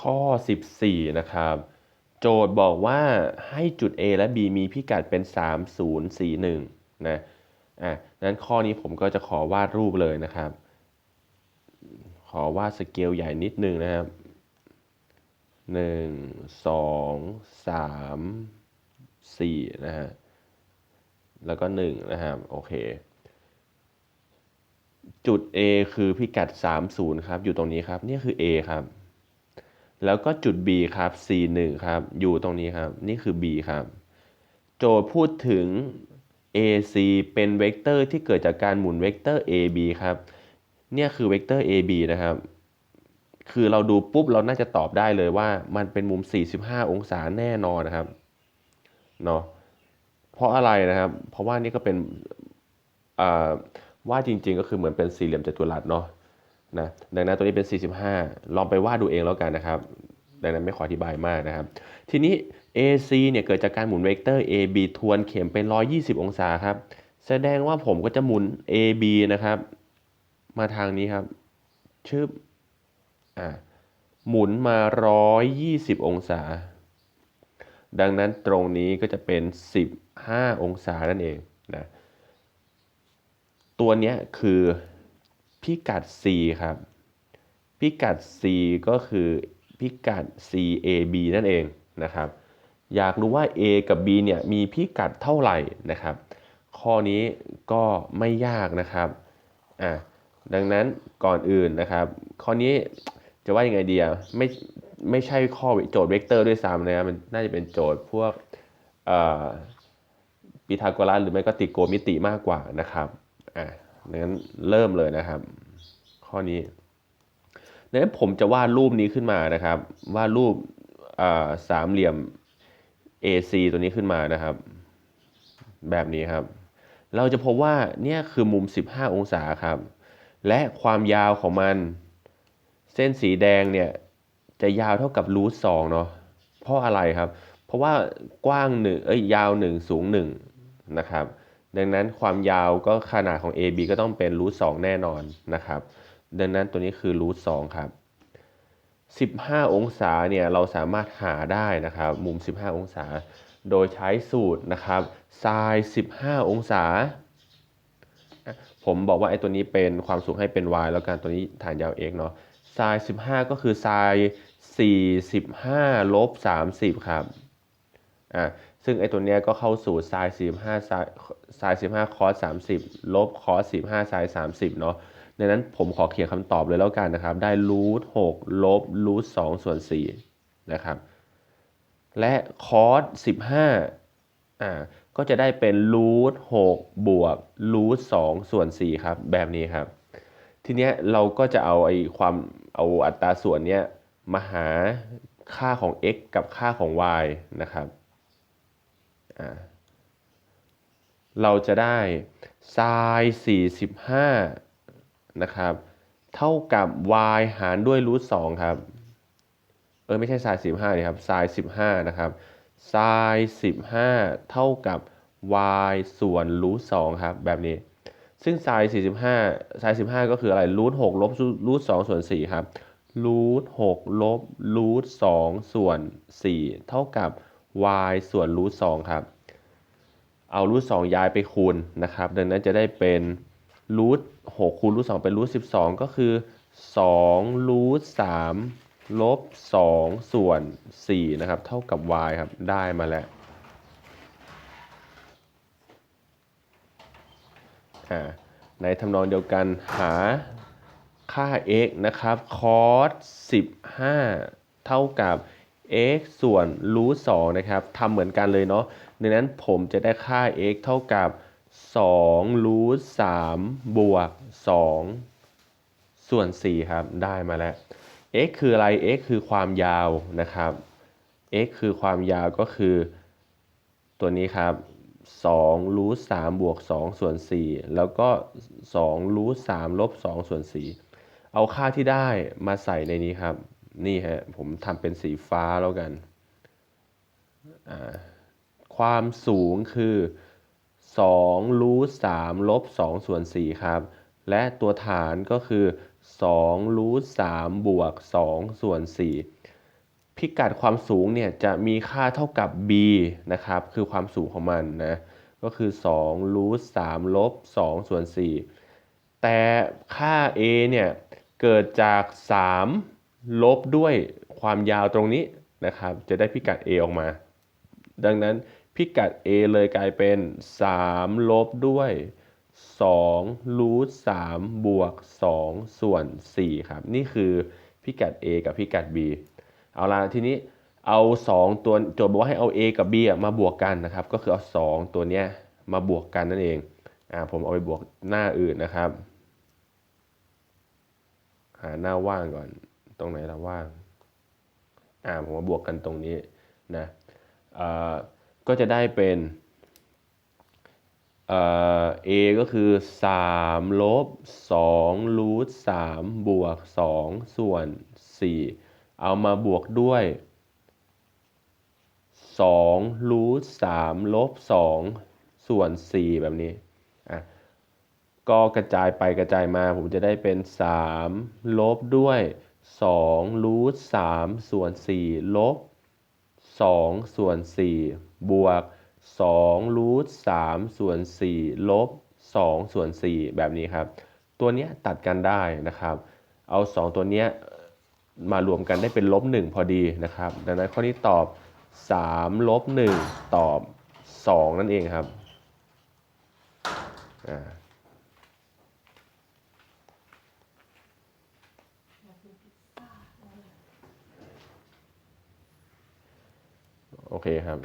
ข้อ 14 นะครับ โจทย์บอกว่าให้จุด A และ B มีพิกัดเป็น 3041 นะอะนั้นข้อนี้ผมก็จะขอวาดรูปเลยนะครับ ขอวาดสเกลใหญ่นิดนึงนะครับ 1 2 3 4 นะฮะ แล้วก็ 1 นะครับ โอเค จุด A คือพิกัด 30 ครับ อยู่ตรงนี้ครับ นี่คือ A ครับ แล้วก็จุด B ครับ C1 ครับ อยู่ตรงนี้ครับ นี่คือ B ครับ โจทย์พูดถึง AC เป็นเวกเตอร์ที่เกิดจากการหมุนเวกเตอร์ AB ครับ เนี่ยคือเวกเตอร์ AB นะครับ คือเราดูปุ๊บเราน่าจะตอบได้เลยว่ามันเป็นมุม 45 องศาแน่นอนนะครับ เนาะ เพราะอะไรนะครับ เพราะว่านี่ก็เป็นว่าจริงๆก็คือเหมือนเป็นสี่เหลี่ยมจัตุรัสเนาะ นะดังนั้นตัวนี้เป็น 45 ลองไปวาดดูเองแล้วกันนะครับ ดังนั้นไม่ขออธิบายมากนะครับ ทีนี้ AC เนี่ยเกิดจากการหมุนเวกเตอร์ AB ทวนเข็มเป็น 120 องศาครับ แสดงว่าผมก็จะหมุน AB นะครับ มาทางนี้ครับ ชึบ อ่า หมุนมา 120 องศา ดังนั้นตรงนี้ก็จะเป็น 15 องศานั่นเองนะ ตัวนี้คือ พิกัด C ครับ พิกัด C ก็คือพิกัด CAB นั่นเองนะครับ อยากรู้ว่า A กับ B เนี่ยมีพิกัดเท่าไหร่นะครับ ข้อนี้ก็ไม่ยากนะครับอะดังนั้นก่อนอื่นนะครับ ข้อนี้จะว่ายังไงดีอะไม่ไม่ใช่ข้อโจทย์เวกเตอร์ด้วยซ้ำนะครับมันน่าจะเป็นโจทย์พวกปีทาโกรัสหรือไม่ก็ติโกมิติมากกว่านะครับอะ งนั้นเริ่มเลยนะครับ ข้อนี้ดังนั้นผมจะวาดรูปนี้ขึ้นมานะครับ วาดรูปสามเหลี่ยม AC ตัวนี้ขึ้นมานะครับ แบบนี้ครับ เราจะพบว่าเนี่ยคือมุม 15 องศาครับ และความยาวของมัน เส้นสีแดงเนี่ยจะยาวเท่ากับรูทสองเนาะเพราะอะไรครับ เพราะว่ากว้างหนึ่งเอ้ยยาวหนึ่งสูงหนึ่งนะครับ ดังนั้นความยาวก็ขนาดของ AB ก็ต้องเป็นรูทสองแน่นอนนะครับ ดังนั้นตัวนี้คือรูทสองครับ15 องศาเนี่ยเราสามารถหาได้นะครับ มุม 15 องศา โดยใช้สูตรนะครับไซน์15 องศา ผมบอกว่าไอ้ตัวนี้เป็นความสูงให้เป็น y แล้วกันตัวนี้ฐานยาว x เนาะไซน์15 ก็คือไซน์45ลบ30 ครับ อ่าซึ่งไอ้ตัวเนี้ยก็เข้าสู่ไซน์45ไซน์15คอส30 ลบคอส45ไซน์30 เนาะดังนั้นผมขอเขียนคำตอบเลยแล้วกันนะครับ ได้รูท6ลบรูท2ส่วน4นะครับ และคอส15อ่าก็จะได้เป็นรูท6บวกรูท2ส่วน4ครับ แบบนี้ครับ ทีเนี้ยเราก็จะเอาไอ้ความเอาอัตราส่วนเนี้ยมาหาค่าของ x กับค่าของ y นะครับ เราจะได้ไซน์45 นะครับ เท่ากับ y หารด้วยรูท2ครับ เออไม่ใช่ไซน์15นี่ครับไซน์15 นะครับไซน์15 เท่ากับ y ส่วนรูท2ครับ แบบนี้ ซึ่งไซน์45ไซน์15 ก็คืออะไรรูท6ลบรูท2ส่วน 4 ครับรูท6ลบรูท2ส่วน 4 เท่ากับ y ส่วนรูท2ครับ เอารูท2ย้ายไปคูณนะครับ ดังนั้นจะได้เป็นรูท6คูณรูท2เป็นรูท12ก็คือ2รูท3ลบ2ส่วน4นะครับ เท่ากับ y ครับ ได้มาแล้วในทำนองเดียวกันหาค่า x นะครับ cos 15 เท่ากับ x ส่วนรูท2นะครับทำเหมือนกันเลยเนาะดังนั้นผมจะได้ค่า x เท่ากับ2รูท3บวก2ส่วน4ครับ ได้มาแล้ว x คืออะไร x คือความยาวนะครับ x คือความยาวก็คือ ตัวนี้ครับ2รูท3บวก2ส่วน4แล้วก็2รูท3ลบ2ส่วน4เอาค่าที่ได้มาใส่ในนี้ครับ นี่ฮะผมทำเป็นสีฟ้าแล้วกัน ความสูงคือ2รูท3ลบ2ส่วน4ครับ และตัวฐานก็คือ2รูท3บวก2ส่วน4พิกัดความสูงเนี่ยจะมีค่าเท่ากับ b นะครับ คือความสูงของมันนะ ก็คือ2รูท3ลบ2ส่วน4แต่ค่า a เนี่ยเกิดจาก 3 ลบด้วยความยาวตรงนี้นะครับ จะได้พิกัด a ออกมา ดังนั้นพิกัด a เลยกลายเป็น 3 ลบด้วย2รูท3บวก 2 ส่วน 4 ครับ นี่คือพิกัด a กับพิกัด b เอาละทีนี้เอา 2 ตัวโจทย์บอกว่าให้เอา a กับ b มาบวกกันนะครับ ก็คือเอา 2 ตัวเนี้ยมาบวกกันนั่นเองอ่าผมเอาไปบวกหน้าอื่นนะครับ หาหน้าว่างก่อน รงไหนเราว่างอ่าผมมาบวกกันตรงนี้นะอ่าก็จะได้เป็นเอ่อ a ก็คือ 3 ลบ2รูท3บวก 2 ส่วน 4 เอามาบวกด้วย2รูท3ลบ2ส่วน 4 แบบนี้อะก็กระจายไปกระจายมาผมจะได้เป็น 3 ลบด้วย 2รูท3ส่วน4ลบ 2 ส่วน 4 บวก2รูท3ส่วน 4 ลบ 2 ส่วน 4 แบบนี้ครับ ตัวเนี้ยตัดกันได้นะครับ เอา 2 ตัวเนี้ยมารวมกันได้เป็นลบ 1 พอดีนะครับ ดังนั้นข้อนี้ตอบ 3 ลบ 1 ตอบ 2 นั่นเองครับอ่า โอเคครับ